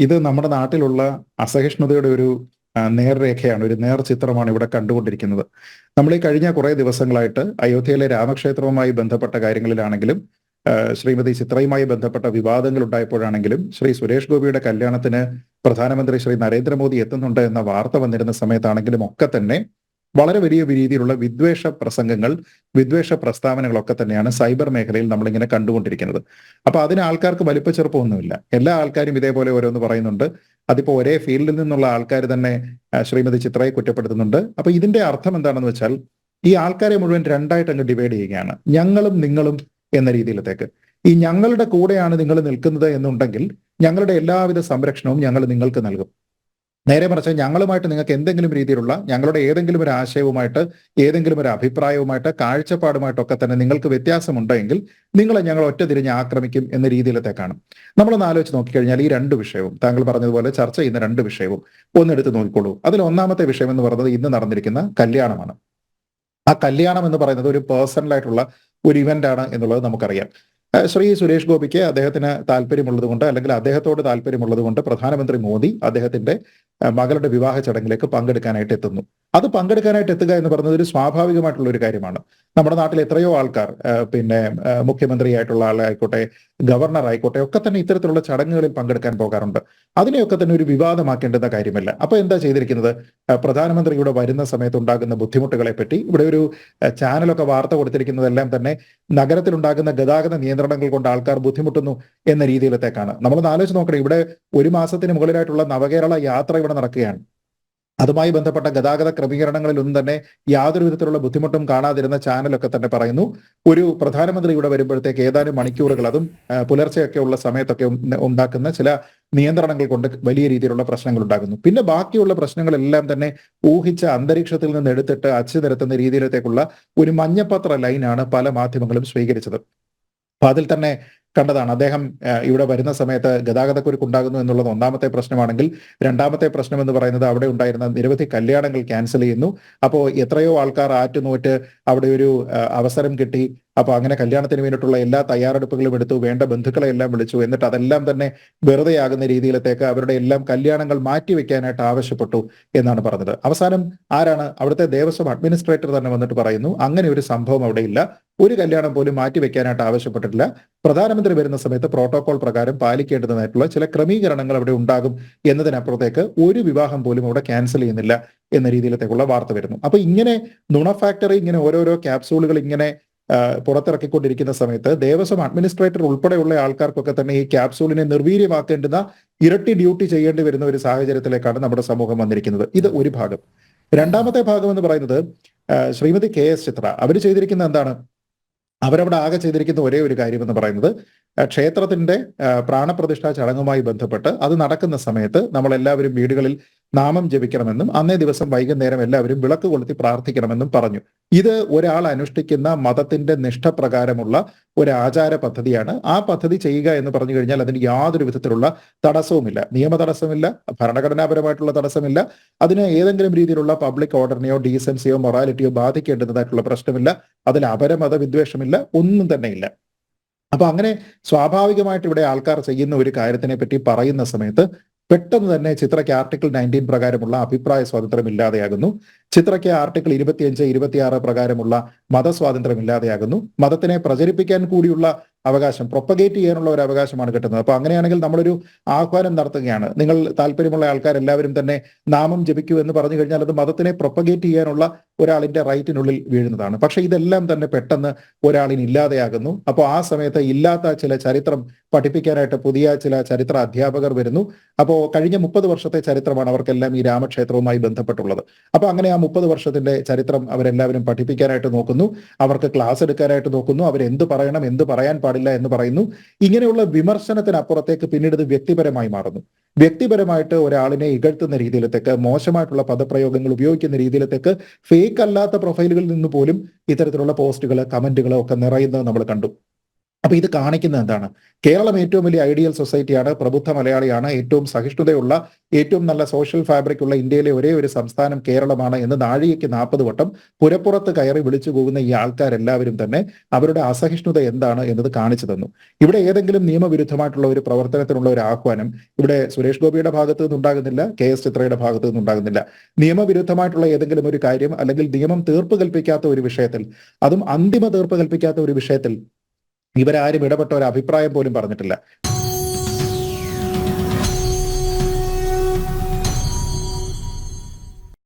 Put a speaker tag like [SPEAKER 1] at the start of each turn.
[SPEAKER 1] ഇത് നമ്മുടെ നാട്ടിലുള്ള അസഹിഷ്ണുതയുടെ ഒരു നേർരേഖയാണ് ഒരു നേർ ചിത്രമാണ് ഇവിടെ കണ്ടുകൊണ്ടിരിക്കുന്നത്. നമ്മൾ ഈ കഴിഞ്ഞ കുറേ ദിവസങ്ങളായിട്ട് അയോധ്യയിലെ രാമക്ഷേത്രവുമായി ബന്ധപ്പെട്ട കാര്യങ്ങളിലാണെങ്കിലും ശ്രീമതി ചിത്രയുമായി ബന്ധപ്പെട്ട വിവാദങ്ങൾ ഉണ്ടായപ്പോഴാണെങ്കിലും ശ്രീ സുരേഷ് ഗോപിയുടെ കല്യാണത്തിന് പ്രധാനമന്ത്രി ശ്രീ നരേന്ദ്രമോദി എത്തുന്നുണ്ട് എന്ന വാർത്ത വന്നിരുന്ന സമയത്താണെങ്കിലും ഒക്കെ തന്നെ വളരെ വലിയ രീതിയിലുള്ള വിദ്വേഷ പ്രസംഗങ്ങൾ വിദ്വേഷ പ്രസ്താവനകളൊക്കെ തന്നെയാണ് സൈബർ മേഖലയിൽ നമ്മളിങ്ങനെ കണ്ടുകൊണ്ടിരിക്കുന്നത്. അപ്പൊ അതിന് ആൾക്കാർക്ക് വലിപ്പച്ചെറുപ്പമൊന്നുമില്ല എല്ലാ ആൾക്കാരും ഇതേപോലെ ഓരോന്ന് പറയുന്നുണ്ട്. അതിപ്പോ ഒരേ ഫീൽഡിൽ നിന്നുള്ള ആൾക്കാർ തന്നെ ശ്രീമതി ചിത്രയെ കുറ്റപ്പെടുത്തുന്നുണ്ട്. അപ്പൊ ഇതിന്റെ അർത്ഥം എന്താണെന്ന് വെച്ചാൽ ഈ ആൾക്കാരെ മുഴുവൻ രണ്ടായിട്ട് അങ്ങ് ഡിവൈഡ് ചെയ്യുകയാണ്. ഞങ്ങളും നിങ്ങളും എന്ന രീതിയിലത്തേക്ക്. ഈ ഞങ്ങളുടെ കൂടെയാണ് നിങ്ങൾ നിൽക്കുന്നത് എന്നുണ്ടെങ്കിൽ ഞങ്ങളുടെ എല്ലാവിധ സംരക്ഷണവും ഞങ്ങൾ നിങ്ങൾക്ക് നൽകും. നേരെ മറിച്ച് ഞങ്ങളുമായിട്ട് നിങ്ങൾക്ക് എന്തെങ്കിലും രീതിയിലുള്ള ഞങ്ങളുടെ ഏതെങ്കിലും ഒരു ആശയവുമായിട്ട് ഏതെങ്കിലും ഒരു അഭിപ്രായവുമായിട്ട് കാഴ്ചപ്പാടുമായിട്ടൊക്കെ തന്നെ നിങ്ങൾക്ക് വ്യത്യാസമുണ്ടെങ്കിൽ നിങ്ങളെ ഞങ്ങൾ ഒറ്റ തിരിഞ്ഞ് ആക്രമിക്കും എന്ന രീതിയിലത്തേക്കാണ് നമ്മളൊന്ന് ആലോചിച്ച് നോക്കിക്കഴിഞ്ഞാൽ ഈ രണ്ട് വിഷയവും താങ്കൾ പറഞ്ഞതുപോലെ ചർച്ച ചെയ്യുന്ന രണ്ട് വിഷയവും ഒന്നെടുത്ത് നോക്കിക്കോളൂ. അതിൽ ഒന്നാമത്തെ വിഷയം എന്ന് പറയുന്നത് ഇന്ന് നടന്നിരിക്കുന്ന കല്യാണമാണ്. ആ കല്യാണം എന്ന് പറയുന്നത് ഒരു പേഴ്സണലായിട്ടുള്ള ഒരു ഇവന്റ് ആണ് എന്നുള്ളത് നമുക്കറിയാം. ശ്രീ സുരേഷ് ഗോപിക്ക് അദ്ദേഹത്തിന് താല്പര്യമുള്ളത് കൊണ്ട് അല്ലെങ്കിൽ അദ്ദേഹത്തോട് താല്പര്യമുള്ളത് കൊണ്ട് പ്രധാനമന്ത്രി മോദി അദ്ദേഹത്തിന്റെ മകളുടെ വിവാഹ ചടങ്ങിലേക്ക് പങ്കെടുക്കാനായിട്ട് എത്തുന്നു. അത് പങ്കെടുക്കാനായിട്ട് എത്തുക എന്ന് പറയുന്നത് ഒരു സ്വാഭാവികമായിട്ടുള്ള ഒരു കാര്യമാണ്. നമ്മുടെ നാട്ടിൽ എത്രയോ ആൾക്കാർ പിന്നെ മുഖ്യമന്ത്രി ആയിട്ടുള്ള ആളായിക്കോട്ടെ ഗവർണർ ആയിക്കോട്ടെ ഒക്കെ തന്നെ ഇത്തരത്തിലുള്ള ചടങ്ങുകളിൽ പങ്കെടുക്കാൻ പോകാറുണ്ട്. അതിനെയൊക്കെ തന്നെ ഒരു വിവാദമാക്കേണ്ടുന്ന കാര്യമല്ല. അപ്പൊ എന്താ ചെയ്തിരിക്കുന്നത്? പ്രധാനമന്ത്രി ഇവിടെ വരുന്ന സമയത്ത് ഉണ്ടാകുന്ന ബുദ്ധിമുട്ടുകളെ പറ്റി ഇവിടെ ഒരു ചാനലൊക്കെ വാർത്ത കൊടുത്തിരിക്കുന്നതെല്ലാം തന്നെ നഗരത്തിലുണ്ടാകുന്ന ഗതാഗത നിയന്ത്രണങ്ങൾ കൊണ്ട് ആൾക്കാർ ബുദ്ധിമുട്ടുന്നു എന്ന രീതിയിലത്തേക്കാണ്. നമ്മളൊന്ന് ആലോചിച്ച് നോക്കണം ഇവിടെ ഒരു മാസത്തിന് മുകളിലായിട്ടുള്ള നവകേരള യാത്ര ഇവിടെ നടക്കുകയാണ്. അതുമായി ബന്ധപ്പെട്ട ഗതാഗത ക്രമീകരണങ്ങളിലൊന്നും തന്നെ യാതൊരു വിധത്തിലുള്ള ബുദ്ധിമുട്ടും കാണാതിരുന്ന ചാനലൊക്കെ തന്നെ പറയുന്നു. ഒരു പ്രധാനമന്ത്രി ഇവിടെ വരുമ്പോഴത്തേക്ക് ഏതാനും മണിക്കൂറുകൾ അതും പുലർച്ചെയൊക്കെ ഉള്ള സമയത്തൊക്കെ ഉണ്ടാക്കുന്ന ചില നിയന്ത്രണങ്ങൾ കൊണ്ട് വലിയ രീതിയിലുള്ള പ്രശ്നങ്ങൾ ഉണ്ടാകുന്നു പിന്നെ ബാക്കിയുള്ള പ്രശ്നങ്ങളെല്ലാം തന്നെ ഊഹിച്ച അന്തരീക്ഷത്തിൽ നിന്ന് എടുത്തിട്ട് അച്ചു നിരത്തുന്ന രീതിയിലത്തേക്കുള്ള ഒരു മഞ്ഞപ്പത്ര ലൈനാണ് പല മാധ്യമങ്ങളും സ്വീകരിച്ചത്. അപ്പൊ അതിൽ തന്നെ കണ്ടതാണ് അദ്ദേഹം ഇവിടെ വരുന്ന സമയത്ത് ഗതാഗതക്കുരുക്ക് ഉണ്ടാകുന്നു എന്നുള്ളത് ഒന്നാമത്തെ പ്രശ്നമാണെങ്കിൽ രണ്ടാമത്തെ പ്രശ്നം എന്ന് പറയുന്നത് അവിടെ ഉണ്ടായിരുന്ന നിരവധി കല്യാണങ്ങൾ ക്യാൻസൽ ചെയ്യുന്നു. അപ്പോൾ എത്രയോ ആൾക്കാർ ആറ്റുനോറ്റ് അവിടെ ഒരു അവസരം കിട്ടി. അപ്പൊ അങ്ങനെ കല്യാണത്തിന് വേണ്ടിയിട്ടുള്ള എല്ലാ തയ്യാറെടുപ്പുകളും എടുത്തു വേണ്ട ബന്ധുക്കളെ എല്ലാം വിളിച്ചു. എന്നിട്ട് അതെല്ലാം തന്നെ വെറുതെയാകുന്ന രീതിയിലത്തേക്ക് അവരുടെ എല്ലാം കല്യാണങ്ങൾ മാറ്റിവെക്കാനായിട്ട് ആവശ്യപ്പെട്ടു എന്നാണ് പറഞ്ഞത്. അവസാനം ആരാണ്? അവിടുത്തെ ദേവസ്വം അഡ്മിനിസ്ട്രേറ്റർ തന്നെ വന്നിട്ട് പറയുന്നു അങ്ങനെ ഒരു സംഭവം അവിടെ ഇല്ല. ഒരു കല്യാണം പോലും മാറ്റിവെക്കാനായിട്ട് ആവശ്യപ്പെട്ടിട്ടില്ല. പ്രധാനമന്ത്രി വരുന്ന സമയത്ത് പ്രോട്ടോകോൾ പ്രകാരം പാലിക്കേണ്ടതായിട്ടുള്ള ചില ക്രമീകരണങ്ങൾ അവിടെ ഉണ്ടാകും എന്നതിനപ്പുറത്തേക്ക് ഒരു വിവാഹം പോലും അവിടെ ക്യാൻസൽ ചെയ്യുന്നില്ല എന്ന രീതിയിലത്തേക്കുള്ള വാർത്ത വരുന്നു. അപ്പൊ ഇങ്ങനെ നുണ ഫാക്ടറി ഇങ്ങനെ ഓരോരോ ക്യാപ്സൂളുകൾ ഇങ്ങനെ പുറത്തിറക്കിക്കൊണ്ടിരിക്കുന്ന സമയത്ത് ദേവസ്വം അഡ്മിനിസ്ട്രേറ്റർ ഉൾപ്പെടെയുള്ള ആൾക്കാർക്കൊക്കെ തന്നെ ഈ ക്യാപ്സൂളിനെ നിർവീര്യമാക്കേണ്ടുന്ന ഇരട്ടി ഡ്യൂട്ടി ചെയ്യേണ്ടി വരുന്ന ഒരു സാഹചര്യത്തിലേക്കാണ് നമ്മുടെ സമൂഹം വന്നിരിക്കുന്നത്. ഇത് ഒരു ഭാഗം. രണ്ടാമത്തെ ഭാഗം എന്ന് പറയുന്നത് ശ്രീമതി കെ എസ് ചിത്ര. അവർ ചെയ്തിരിക്കുന്ന എന്താണ്? അവരവിടെ ആകെ ചെയ്തിരിക്കുന്ന ഒരേ ഒരു കാര്യം എന്ന് പറയുന്നത് ക്ഷേത്രത്തിന്റെ പ്രാണപ്രതിഷ്ഠാ ചടങ്ങുമായി ബന്ധപ്പെട്ട് അത് നടക്കുന്ന സമയത്ത് നമ്മൾ എല്ലാവരും വീടുകളിൽ നാമം ജപിക്കണമെന്നും അന്നേ ദിവസം വൈകുന്നേരം എല്ലാവരും വിളക്ക് കൊളുത്തി പ്രാർത്ഥിക്കണമെന്നും പറഞ്ഞു. ഇത് ഒരാൾ അനുഷ്ഠിക്കുന്ന മതത്തിന്റെ നിഷ്ഠപ്രകാരമുള്ള ഒരു ആചാര പദ്ധതിയാണ്. ആ പദ്ധതി ചെയ്യുക എന്ന് പറഞ്ഞു കഴിഞ്ഞാൽ അതിന് യാതൊരു വിധത്തിലുള്ള തടസ്സവുമില്ല. നിയമ തടസ്സമില്ല ഭരണഘടനാപരമായിട്ടുള്ള തടസ്സമില്ല അതിന് ഏതെങ്കിലും രീതിയിലുള്ള പബ്ലിക് ഓർഡറിനെയോ ഡീസൻസിയോ മൊറാലിറ്റിയോ ബാധിക്കേണ്ടതായിട്ടുള്ള പ്രശ്നമില്ല. അതിൽ അപരമത വിദ്വേഷമില്ല ഒന്നും തന്നെ ഇല്ല അപ്പൊ അങ്ങനെ സ്വാഭാവികമായിട്ട് ഇവിടെ ആൾക്കാർ ചെയ്യുന്ന ഒരു കാര്യത്തിനെ പറ്റി പറയുന്ന സമയത്ത് പെട്ടെന്ന് തന്നെ ചിത്രയ്ക്ക് ആർട്ടിക്കിൾ നയന്റീൻ പ്രകാരമുള്ള അഭിപ്രായ സ്വാതന്ത്ര്യം ഇല്ലാതെയാകുന്നു ചിത്രയ്ക്ക് ആർട്ടിക്കിൾ ഇരുപത്തിയഞ്ച് ഇരുപത്തിയാറ് പ്രകാരമുള്ള മതസ്വാതന്ത്ര്യം ഇല്ലാതെയാകുന്നു മതത്തിനെ പ്രചരിപ്പിക്കാൻ കൂടിയുള്ള അവകാശം പ്രൊപ്പഗേറ്റ് ചെയ്യാനുള്ള ഒരു അവകാശമാണ് കിട്ടുന്നത്. അപ്പൊ അങ്ങനെയാണെങ്കിൽ നമ്മളൊരു ആഹ്വാനം നടത്തുകയാണ്. നിങ്ങൾ താല്പര്യമുള്ള ആൾക്കാരെല്ലാവരും തന്നെ നാമം ജപിക്കൂ എന്ന് പറഞ്ഞു കഴിഞ്ഞാൽ അത് മതത്തിനെ പ്രൊപ്പഗേറ്റ് ചെയ്യാനുള്ള ഒരാളിന്റെ റൈറ്റിനുള്ളിൽ വീഴുന്നതാണ്. പക്ഷെ ഇതെല്ലാം തന്നെ പെട്ടെന്ന് ഒരാളിന് ഇല്ലാതെയാകുന്നു. അപ്പോൾ ആ സമയത്ത് ഇല്ലാത്ത ചില ചരിത്രം പഠിപ്പിക്കാനായിട്ട് പുതിയ ചില ചരിത്ര അധ്യാപകർ വരുന്നു. അപ്പോൾ കഴിഞ്ഞ മുപ്പത് വർഷത്തെ ചരിത്രമാണ് അവർക്കെല്ലാം ഈ രാമക്ഷേത്രവുമായി ബന്ധപ്പെട്ടുള്ളത്. അപ്പോൾ അങ്ങനെ ആ മുപ്പത് വർഷത്തിന്റെ ചരിത്രം അവരെല്ലാവരും പഠിപ്പിക്കാനായിട്ട് നോക്കുന്നു. അവർക്ക് ക്ലാസ് എടുക്കാനായിട്ട് നോക്കുന്നു. അവരെന്ത് പറയണം എന്ത് പറയാൻ പാടില്ല എന്ന് പറയുന്നു. ഇങ്ങനെയുള്ള വിമർശനത്തിനപ്പുറത്തേക്ക് പിന്നീട് ഇത് വ്യക്തിപരമായി മാറുന്നു. വ്യക്തിപരമായിട്ട് ഒരാളിനെ ഇകഴ്ത്തുന്ന രീതിയിലത്തേക്ക് മോശമായിട്ടുള്ള പദപ്രയോഗങ്ങൾ ഉപയോഗിക്കുന്ന രീതിയിലത്തേക്ക് ഫേക്ക് അല്ലാത്ത പ്രൊഫൈലുകളിൽ നിന്ന് പോലും ഇത്തരത്തിലുള്ള പോസ്റ്റുകൾ കമന്റുകൾ ഒക്കെ നിറയുന്നത് നമ്മൾ കണ്ടു. അപ്പൊ ഇത് കാണിക്കുന്നത് എന്താണ്? കേരളം ഏറ്റവും വലിയ ഐഡിയൽ സൊസൈറ്റിയാണ് പ്രബുദ്ധ മലയാളിയാണ് ഏറ്റവും സഹിഷ്ണുതയുള്ള ഏറ്റവും നല്ല സോഷ്യൽ ഫാബ്രിക് ഉള്ള ഇന്ത്യയിലെ ഒരേ ഒരു സംസ്ഥാനം കേരളമാണ് എന്ന് നാഴികയ്ക്ക് നാൽപ്പത് വട്ടം പുരപ്പുറത്ത് കയറി വിളിച്ചു പോകുന്ന ഈ ആൾക്കാരെല്ലാവരും തന്നെ അവരുടെ അസഹിഷ്ണുത എന്താണ് എന്നത് കാണിച്ചു തന്നു. ഇവിടെ ഏതെങ്കിലും നിയമവിരുദ്ധമായിട്ടുള്ള ഒരു പ്രവർത്തനത്തിനുള്ള ഒരു ആഹ്വാനം ഇവിടെ സുരേഷ് ഗോപിയുടെ ഭാഗത്തു നിന്നുണ്ടാകുന്നില്ല കെ എസ് ചിത്രയുടെ ഭാഗത്തു നിന്നുണ്ടാകുന്നില്ല. നിയമവിരുദ്ധമായിട്ടുള്ള ഏതെങ്കിലും ഒരു കാര്യം അല്ലെങ്കിൽ നിയമം തീർപ്പ് കൽപ്പിക്കാത്ത ഒരു വിഷയത്തിൽ അതും അന്തിമ തീർപ്പ് കൽപ്പിക്കാത്ത ഒരു വിഷയത്തിൽ ഇവരാരും ഇടപെട്ട ഒരു അഭിപ്രായം പോലും പറഞ്ഞിട്ടില്ല.